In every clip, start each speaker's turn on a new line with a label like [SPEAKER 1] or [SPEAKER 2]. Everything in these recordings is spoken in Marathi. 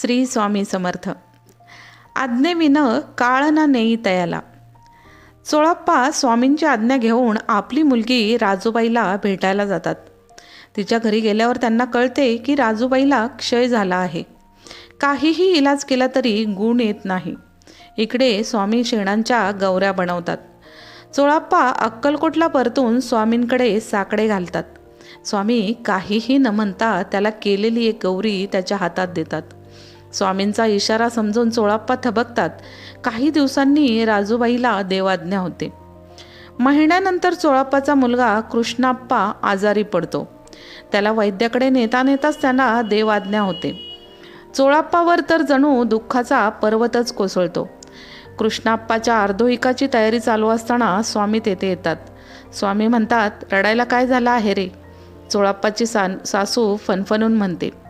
[SPEAKER 1] श्री स्वामी समर्थ. आज्ञेविन काळ ना नेई तयाला. चोळाप्पा स्वामींची आज्ञा घेऊन आपली मुलगी राजूबाईला भेटायला जातात. तिच्या घरी गेल्यावर त्यांना कळते की राजूबाईला क्षय झाला आहे. काहीही इलाज केला तरी गुण येत नाही. इकडे स्वामी शेणांच्या गौऱ्या बनवतात. चोळाप्पा अक्कलकोटला परतून स्वामींकडे साकडे घालतात. स्वामी काहीही न म्हणता त्याला केलेली एक गौरी त्याच्या हातात देतात. स्वामींचा इशारा समजून चोळाप्पा थबकतात. काही दिवसांनी राजूबाईला देवाज्ञा होते. महिन्यानंतर चोळाप्पाचा मुलगा कृष्णाप्पा आजारी पडतो. त्याला वैद्याकडे नेता नेताच त्यांना देवाज्ञा होते. चोळाप्पावर तर जणू दुःखाचा पर्वतच कोसळतो. कृष्णाप्पाच्या अर्धोहिकाची तयारी चालू असताना स्वामी तेथे येतात. स्वामी म्हणतात रडायला काय झालं आहे रे? चोळाप्पाची सा सासू फनफनून म्हणते.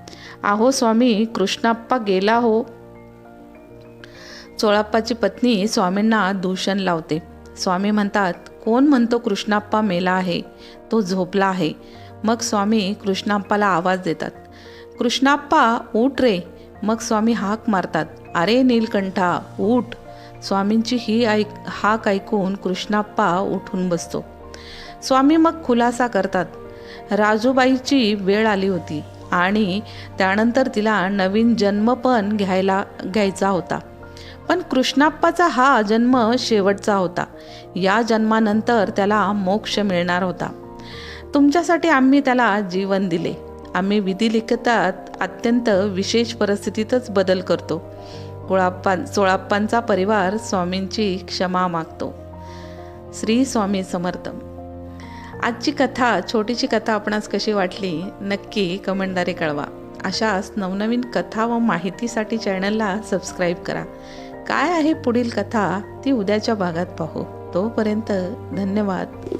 [SPEAKER 1] आहो स्वामी कृष्णाप्पा गेला हो. चोळाप्पाची पत्नी स्वामींना दूषण लावते. स्वामी म्हणतात कोण म्हणतो कृष्णाप्पा मेला आहे? तो झोपला आहे. मग स्वामी कृष्णाप्पाला आवाज देतात कृष्णाप्पा उठ रे. मग स्वामी हाक मारतात अरे नीलकंठा उठ. स्वामींची ही ऐक हाक ऐकून कृष्णाप्पा उठून बसतो. स्वामी मग खुलासा करतात. राजूबाईची वेळ आली होती. आणि त्यानंतर तिला नवीन जन्म पण घ्यायला घ्यायचा होता. पण कृष्णाप्पाचा हा जन्म शेवटचा होता. या जन्मानंतर त्याला मोक्ष मिळणार होता. तुमच्यासाठी आम्ही त्याला जीवन दिले. आम्ही विधिलिखितात अत्यंत विशेष परिस्थितीतच बदल करतो. कुळाप्पा सोळाप्पांचा परिवार स्वामींची क्षमा मागतो. श्री स्वामी समर्थ. आजची कथा छोटीशी कथा आपणास कशी वाटली नक्की कमेंटद्वारे कळवा. अशाच नवनवीन कथा व माहितीसाठी चॅनलला सबस्क्राईब करा. काय आहे पुढील कथा ती उद्याच्या भागात पाहू. तोपर्यंत धन्यवाद.